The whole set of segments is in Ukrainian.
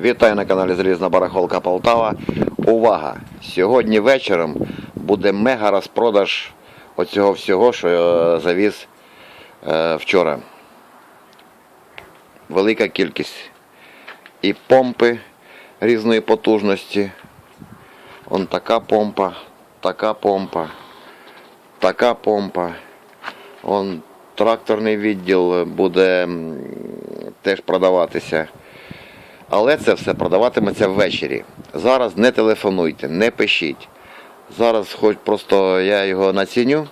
Вітаю на каналі Залізна Барахолка Полтава. Увага! Сьогодні вечором буде мега розпродаж оцього всього, що я завіз е, вчора. Велика кількість. І помпи різної потужності. Он така помпа, така помпа, така помпа. Он тракторний відділ буде теж продаватися. Але це все продаватиметься ввечері. Зараз не телефонуйте, не пишіть. Зараз хоч просто я його націню.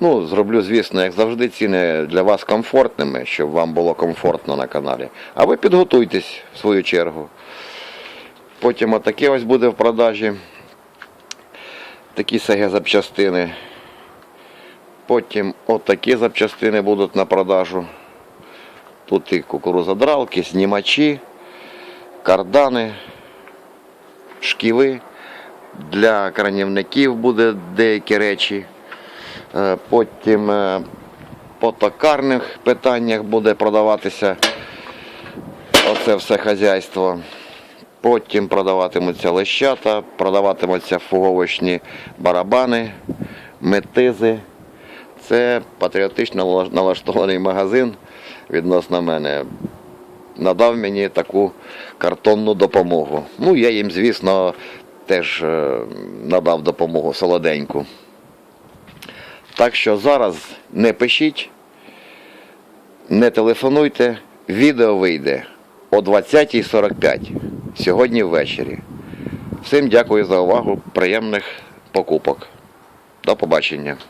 Ну, зроблю, звісно, як завжди, ціни для вас комфортними, щоб вам було комфортно на каналі. А ви підготуйтесь в свою чергу. Потім отаке ось буде в продажі. Такі СГ запчастини. Потім отакі запчастини будуть на продажу. Тут і кукурузодралки, знімачі, кардани, шківи. Для кранівників буде деякі речі. Е, Потім е, по токарних питаннях буде продаватися оце все хазяйство. Потім продаватимуться лещата, продаватимуться фуговочні барабани, метизи. Це патріотично налаштований магазин відносно мене. Надав мені таку картонну допомогу. Ну, я їм, звісно, теж е, надав допомогу солоденьку. Так що зараз не пишіть, не телефонуйте, відео вийде о 20.45 сьогодні ввечері. Всім дякую за увагу, приємних покупок. До побачення.